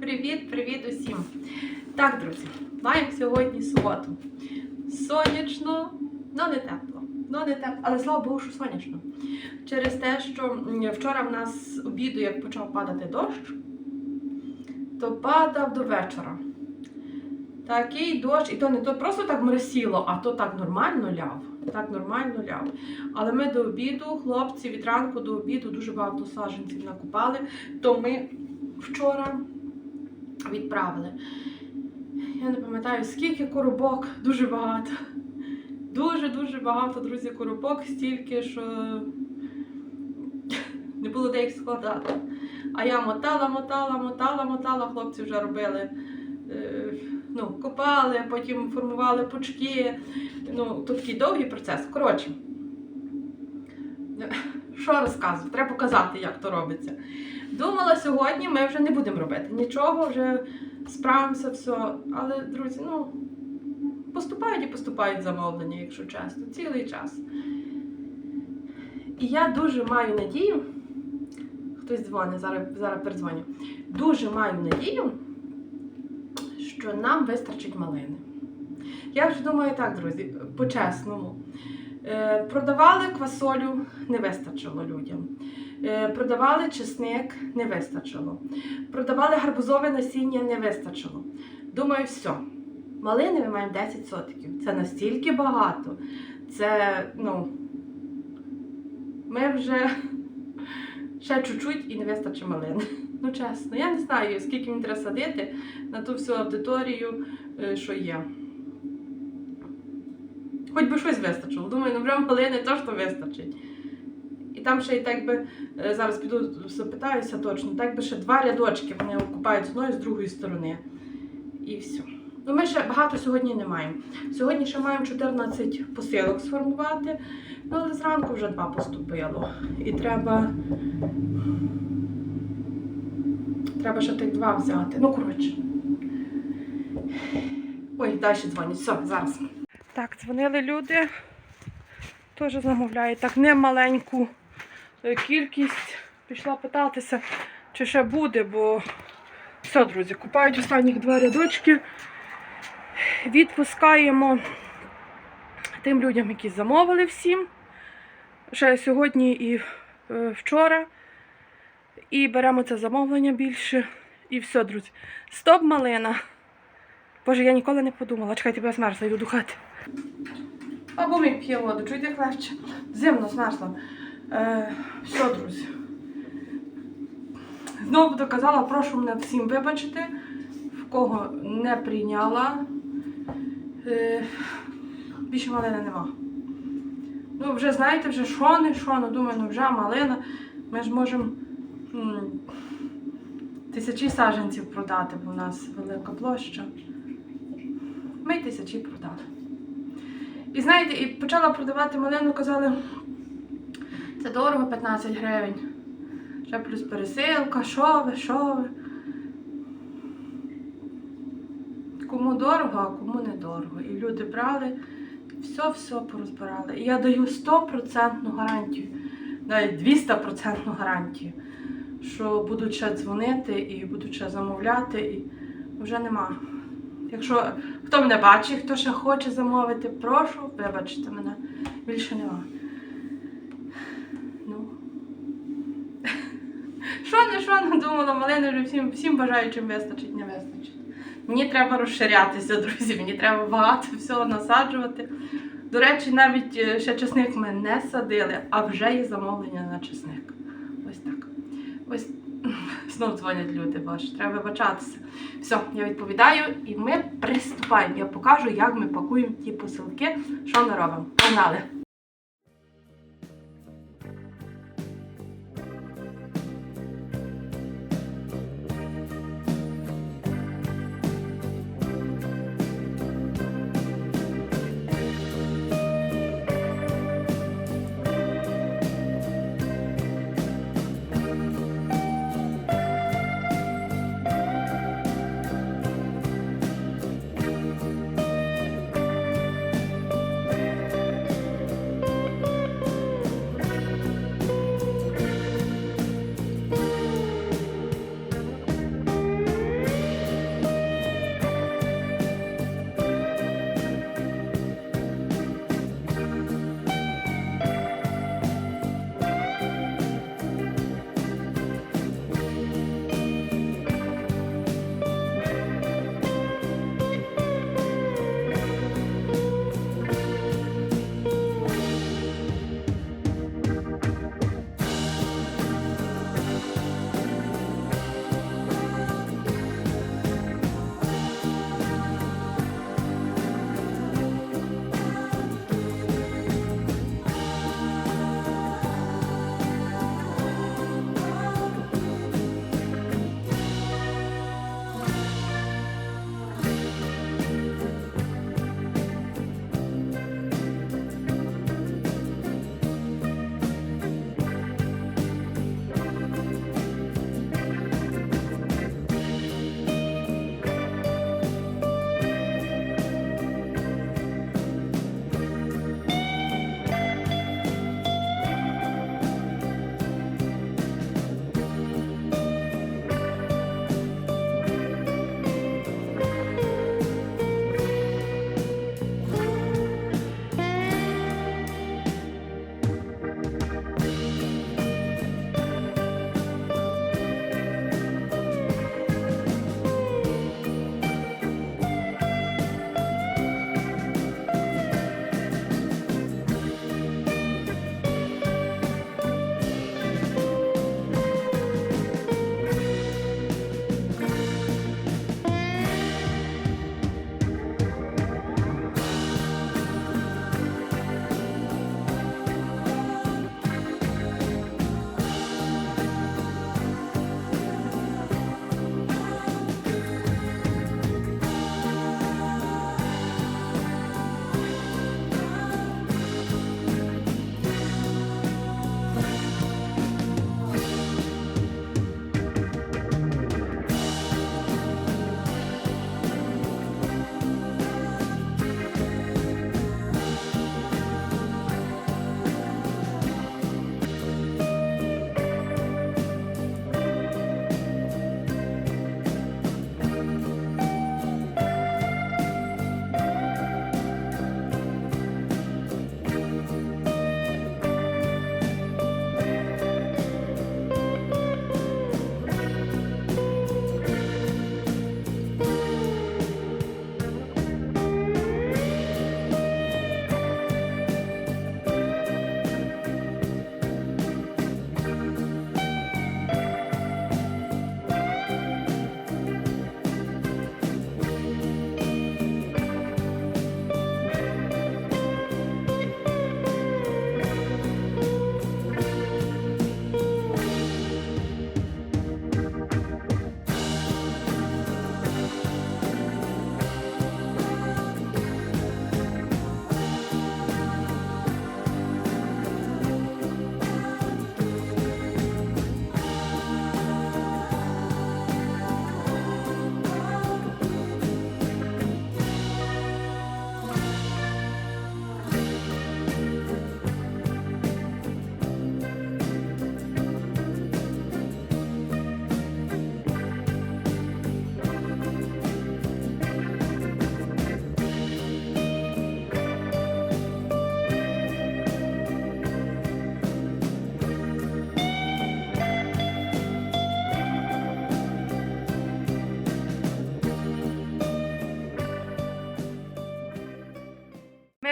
Привіт-привіт усім! Так, друзі, маємо сьогодні суботу. Сонячно, ну не тепло. Ну не тепло, але слава Богу, що сонячно. Через те, що вчора в нас обіду, як почав падати дощ, то падав до вечора. Такий дощ, і то не то просто так мресіло, а то так нормально ляв. Так нормально ляв. Але ми до обіду, хлопці, від ранку до обіду дуже багато саджанців накупали, то ми вчора відправили. Я не пам'ятаю, скільки коробок, дуже багато. Дуже-дуже багато, друзі, коробок, стільки, що не було де їх складати. А я мотала, мотала, мотала, мотала, хлопці вже робили. е, Ну, копали, потім формували пучки. Ну, то такий довгий процес. Коротше, що розказувати? Треба показати, як то робиться. Думала, сьогодні ми вже не будемо робити нічого, вже справимося, все. Але, друзі, ну, поступають і поступають замовлення, якщо чесно, цілий час. І я дуже маю надію, хтось дзвонить, зараз, зараз передзвоню. Дуже маю надію, що нам вистачить малини. Я вже думаю так, друзі, по-чесному. Е, Продавали квасолю, не вистачило людям. Е, Продавали чесник, не вистачило. Продавали гарбузове насіння, не вистачило. Думаю, все. Малини ми маємо 10 сотків. Це настільки багато. Це, ну, ми вже ще чуть-чуть і не вистачить малини. Ну, чесно, я не знаю, скільки мені треба садити на ту всю аудиторію, е, що є. Хоч би щось вистачило. Думаю, ну прям вже малини точно вистачить. І там ще й так би, е, зараз піду запитаюся точно, так би ще два рядочки вони окупають з одної з другої сторони. І все. Ну, ми ще багато сьогодні не маємо. Сьогодні ще маємо 14 посилок сформувати, ну але зранку вже два поступило. І треба. Треба ще тих два взяти. Ну, коротше. Ой, далі дзвонять. Все, зараз. Так, дзвонили люди. Теж замовляють так немаленьку е, кількість. Пішла питатися, чи ще буде, бо все, друзі, купають останніх два рядочки. Відпускаємо тим людям, які замовили всім. Ще сьогодні і е, вчора. І беремо це замовлення більше. І все, друзі. Стоп, малина. Боже, я ніколи не подумала. Чекайте, бо я змерзла, йду до хати. Або мій п'є воду, чуєте як легше? Зимно змерзла. Е, все, друзі. Знову доказала, прошу мене всім вибачити, в кого не прийняла. Е, більше малини нема. Ну, вже знаєте, вже що не що, ну думаю, ну вже малина. Ми ж можемо тисячі саджанців продати, бо в нас велика площа. Ми тисячі продали. І знаєте, і почала продавати малину, казали, це дорого 15 гривень. Ще плюс пересилка, що ви, що ви. Кому дорого, а кому не дорого. І люди брали, все-все порозбирали. І я даю 100% гарантію, навіть 200% гарантію, що будуть ще дзвонити і будуть ще замовляти, і вже нема. Якщо хто мене бачить, хто ще хоче замовити, прошу, вибачте мене. Більше нема. Ну. Що не що не думала, малини вже всім, всім бажаючим вистачить, не вистачить. Мені треба розширятися, друзі. Мені треба багато всього насаджувати. До речі, навіть е, ще чесник ми не садили, а вже є замовлення на чесник. Ось так. Ось знов дзвонять люди, боже, треба вибачатися. Все, я відповідаю, і ми приступаємо. Я покажу, як ми пакуємо ті посилки, що ми робимо. Погнали!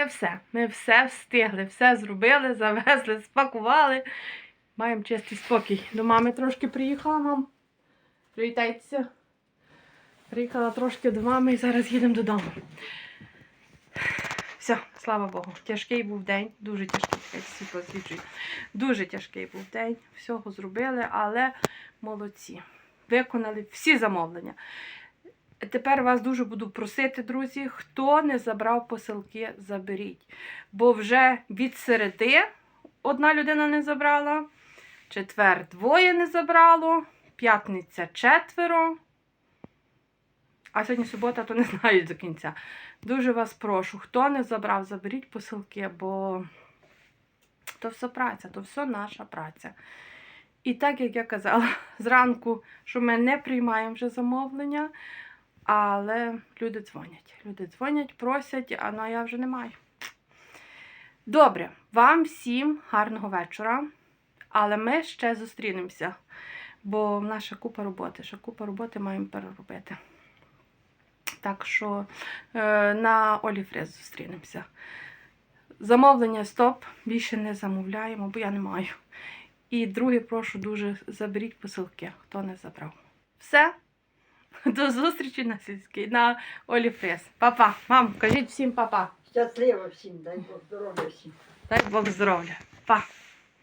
Все. Ми все встигли, все зробили, завезли, спакували. Маємо чистий спокій. До мами трошки приїхала, мам. Привітайтеся. Приїхала трошки до мами і зараз їдемо додому. Все, слава Богу. Тяжкий був день, дуже тяжкий. Дуже тяжкий був день. Всього зробили, але молодці. Виконали всі замовлення. Тепер вас дуже буду просити, друзі, хто не забрав посилки, заберіть. Бо вже від середи одна людина не забрала, четвер двоє не забрало, п'ятниця четверо. А сьогодні субота, то не знаю до кінця. Дуже вас прошу, хто не забрав, заберіть посилки, бо то все праця, то все наша праця. І так, як я казала, зранку, що ми не приймаємо вже замовлення, але люди дзвонять. Люди дзвонять, просять, а ну, я вже не маю. Добре, вам всім гарного вечора. Але ми ще зустрінемося, бо в нас ще купа роботи, ще купа роботи маємо переробити. Так що е, на Оліфрез зустрінемося. Замовлення стоп, більше не замовляємо, бо я не маю. І друге, прошу дуже, заберіть посилки, хто не забрав. Все. До зустрічі на сільській, на Оліфрес. Па-па. Мам, кажіть всім па-па. Щасливо всім, дай Бог здоров'я всім. Дай Бог здоров'я. Па.